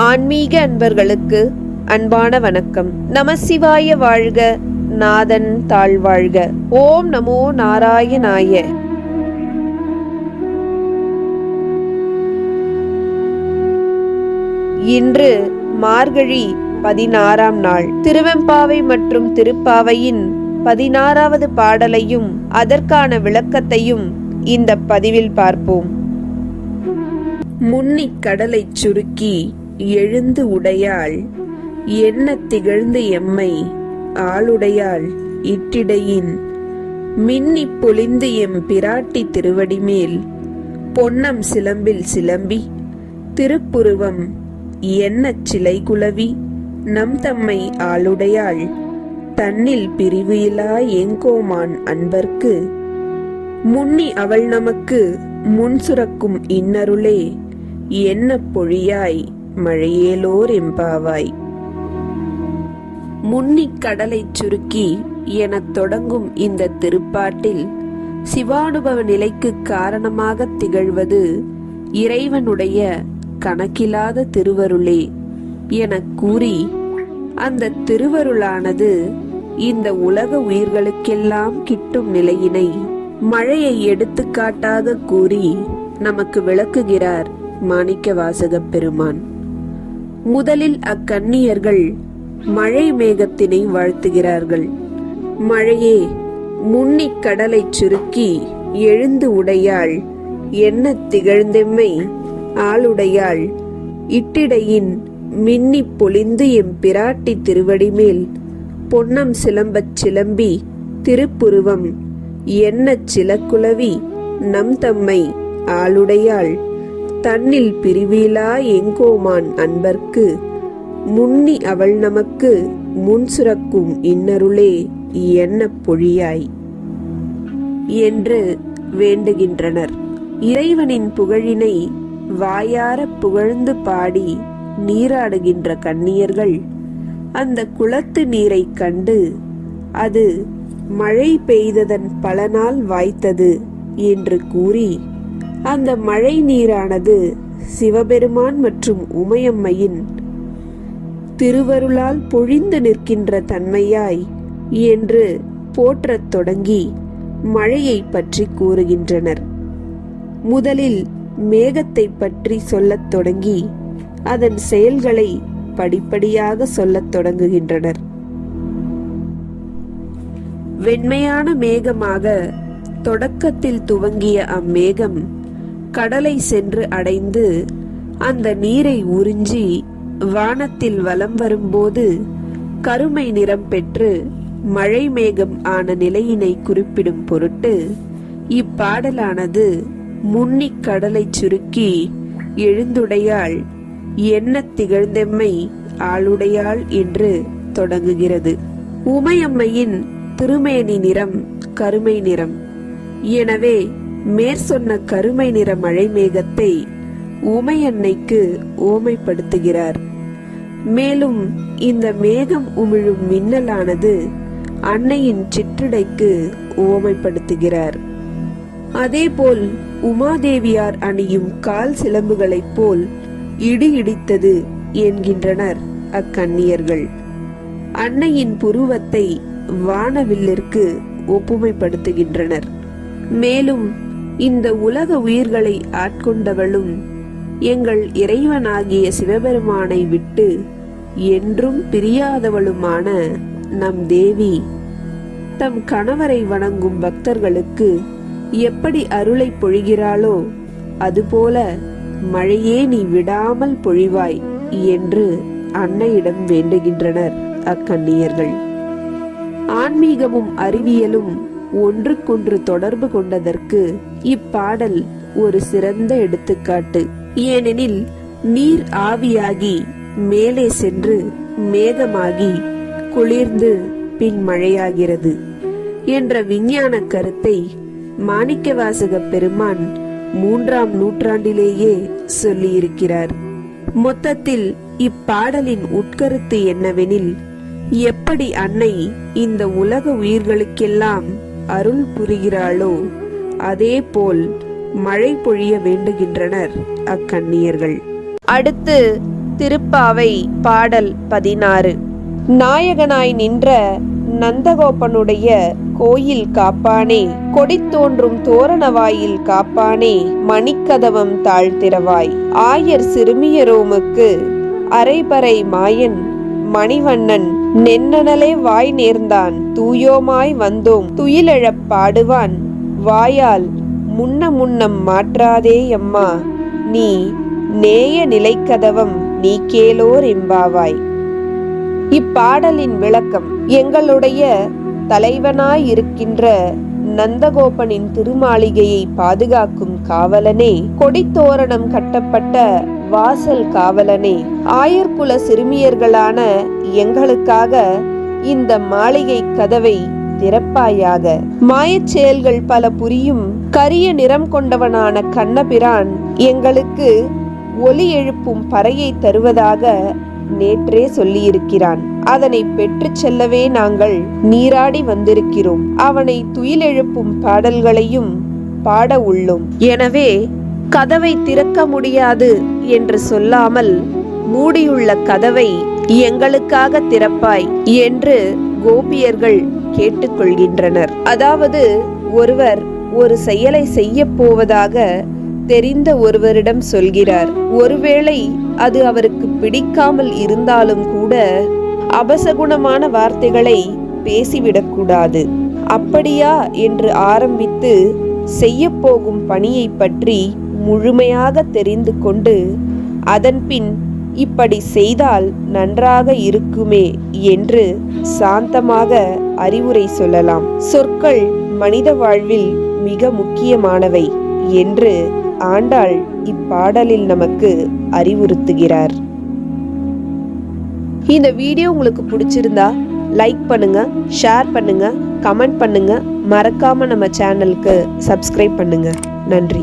ஆன்மீக அன்பர்களுக்கு அன்பான வணக்கம். நமசிவாய வாழ்க நாதன் தாழ்வாழ்க ஓம் நமோ நாராயணாய. இன்று மார்கழி பதினாறாம் நாள். திருவெம்பாவை மற்றும் திருப்பாவையின் பதினாறாவது பாடலையும் அதற்கான விளக்கத்தையும் இந்த பதிவில் பார்ப்போம். முன்னிக் கடலைச் சுருக்கி எழுந்து உடையாள் என்ன திகழ்ந்து எம்மை ஆளுடையாள் இட்டிடையின். மின்னிப் பொழிந்து எம் பிராட்டி திருவடிமேல் பொன்னம் சிலம்பில் சிலம்பி திருப்புருவம் எண்ணச் சிலை குலவி நம் தம்மை ஆளுடையாள் தன்னில் பிரிவு இலா எங்கோமான் அன்பர்க்கு. முன்னி அவள் நமக்கு முன் சுரக்கும் இன்னருளே என்ன பொழியாய் மழையேலோர் எம்பாவாய் முன்னிக் கடலை சுருக்கி எனத் தொடங்கும் இந்த திருப்பாட்டில் சிவானுபவ நிலைக்கு காரணமாக திகழ்வது இறைவனுடைய கணக்கிலாத திருவருளே எனக் கூறி அந்த திருவருளானது இந்த உலக உயிர்களுக்கெல்லாம் கிட்டும் நிலையினை மழையை எடுத்துக்காட்டாக கூறி நமக்கு விளக்குகிறார் மாணிக்க வாசகப் பெருமான். முதலில் அக்கன்னியர்கள் மழை மேகத்தினை வாழ்த்துகிறார்கள். மழையே முன்னிக் கடலைச் சுருக்கி எழுந்து உடையாள். என்ன திகழ்ந்தெம்மை ஆளுடையாள். இட்டிடையின் மின்னிப் பொழிந்து எம் பிராட்டி திருவடிமேல். பொன்னம் சிலம்பச் சிலம்பி திருப்புருவம். என்ன சிலக்குலவி நம் தம்மை ஆளுடையாள். தன்னில் பிரிவிலா எங்கோமான் அன்பர்க்கு முன்னி அவள் நமக்கு முன் சுரக்கும் இன்னருளே என்ன பொழியாய் என்று வேண்டுகின்றனர். இறைவனின் புகழினை வாயார புகழ்ந்து பாடி நீராடுகின்ற கண்ணியர்கள் அந்த குளத்து நீரை கண்டு அது மழை பெய்ததன் பலனால் வாய்த்தது என்று கூறி அந்த மழை நீரானது சிவபெருமான் மற்றும் உமையம்மையின் திருவருளால் பொழிந்து நிற்கின்ற தன்மையாய் என்று போற்றத் தொடங்கி மழையை பற்றி கூறுகின்றனர். முதலில் மேகத்தை பற்றி சொல்லத் தொடங்கி அதன் செயல்களை படிப்படியாக சொல்லத் தொடங்குகின்றனர். வெண்மையான மேகமாக தொடக்கத்தில் துவங்கிய அம்மேகம் கடலை சென்று அடைந்து அந்த நீரை உறிஞ்சி வானத்தில் வலம் வரும்போது கருமை நிறம் பெற்று மழை மேகம் ஆன நிலையினை குறிப்பிடும் பொருட்டு இப்பாடலானது முன்னிக் கடலைச் சுருக்கி எழுந்துடையாள் என்ன திகழ்ந்தெம்மை ஆளுடையாள் என்று தொடங்குகிறது. உமையம்மையின் திருமேனி நிறம் கருமை நிறம். எனவே மேற்சொன்ன கருமை நிற மழை மேகத்தை உமையன்னைக்கு ஓமைப்படுத்துகிறார் மேலும் இந்த மேகம் உமிழும் மின்னலானது அன்னையின் சிற்றிடைக்கு ஓமைப்படுத்துகிறார் அதேபோல் உமாதேவியார் அணியும் கால் சிலம்புகளைப் போல் இடி இடித்தது என்கின்றனர் அக்கன்னியர்கள் அன்னையின் புருவத்தை வானவில்லிற்கு ஒப்புமைப்படுத்துகின்றனர். மேலும் இந்த உலக உயிர்களை ஆட்கொண்டவளும் எங்கள் இறைவனாகிய சிவபெருமானை விட்டு என்றும் பிரியாதவளுமான நம் தேவி. தம் கணவரை வணங்கும் பக்தர்களுக்கு எப்படி அருளை பொழிகிறாளோ அதுபோல மழையே நீ விடாமல் பொழிவாய் என்று அன்னையிடம் வேண்டுகின்றனர் அக்கன்னியர்கள் ஆன்மீகமும் அறிவியலும் ஒன்றுக்கொன்று தொடர்பு கொண்டதற்கு இப்பாடல் ஒரு சிறந்த எடுத்துக்காட்டு. ஏனெனில் நீர் ஆவியாகி மேலே சென்று மேகமாகி குளிர்ந்து பின் மழையாகிறது என்ற விஞ்ஞான கருத்தை மாணிக்கவாசக பெருமான் மூன்றாம் நூற்றாண்டிலேயே சொல்லியிருக்கிறார். மொத்தத்தில் இப்பாடலின் உட்கருத்து என்னவெனில் எப்படி அன்னை இந்த உலக உயிர்களுக்கெல்லாம் அருள் புரிகிறாளோ? அதே போல் மழை பொழிய வேண்டுகின்றனர் அக்கண்ணியர்கள். அடுத்து திருப்பாவை பாடல் பதினாறு. நாயகனாய் நின்ற நந்தகோபனுடைய கோயில் காப்பானே கொடி தோன்றும் தோரண வாயில் காப்பானே மணிக்கதவம் தாழ்த்திரவாய் ஆயர் சிறுமியரோமுக்கு அரைபறை மாயன் மணிவண்ணன் நென்னனலே வாய் நேர்ந்தான். தூயோமாய் வந்தோம். துயிலெழப் பாடுவான். வாயால் முன்ன முன்னம் மாற்றாதே அம்மா. நீ நேய நிலைக்கதவம் நீ கேளோர் எம்பாவாய் இப்பாடலின் விளக்கம் எங்களுடைய தலைவனாயிருக்கின்ற நந்தகோபனின் திருமாளிகையை பாதுகாக்கும் காவலனே கொடித்தோரணம் கட்டப்பட்ட வாசல் காவலனே. ஆயர்குல சிறுமியர்களான எங்களுக்காக இந்த மாளிகை கதவை திறப்பாயாக. மாயச் செயல்கள் பல புரியும் கரிய நிறம் கொண்டவனான கண்ணபிரான் எங்களுக்கு ஒலி எழுப்பும் பறையை தருவதாக நேற்றே சொல்லியிருக்கிறான். அதனை பெற்றுச் செல்லவே நாங்கள் நீராடி வந்திருக்கிறோம். அவனை துயிலெழுப்பும் பாடல்களையும் பாட உள்ளோம். எனவே கதவை திறக்க முடியாது என்று சொல்லாமல் மூடியுள்ள கதவை எங்களுக்காக திறப்பாய் என்று கோபியர்கள் கேட்டுக்கொள்கின்றனர். அதாவது ஒருவர் ஒரு செயலை செய்ய போவதாக தெரிந்த ஒருவரிடம் சொல்கிறார். ஒருவேளை அது அவருக்கு பிடிக்காமல் இருந்தாலும் கூட அபசகுணமான வார்த்தைகளை பேசிவிடக்கூடாது. அப்படியா என்று ஆரம்பித்து செய்யப்போகும் பணியை பற்றி முழுமையாக தெரிந்து கொண்டு அதன்பின் இப்படி செய்தால் நன்றாக இருக்குமே என்று சாந்தமாக அறிவுரை சொல்லலாம். சொற்கள் மனித வாழ்வில் மிக முக்கியமானவை என்று ஆண்டாள் இப்பாடலில் நமக்கு அறிவுறுத்துகிறார். இந்த வீடியோ உங்களுக்கு பிடிச்சிருந்தா லைக் பண்ணுங்க ஷேர் பண்ணுங்க கமெண்ட் பண்ணுங்க. மறக்காம நம்ம சேனலுக்கு சப்ஸ்கிரைப் பண்ணுங்க. நன்றி.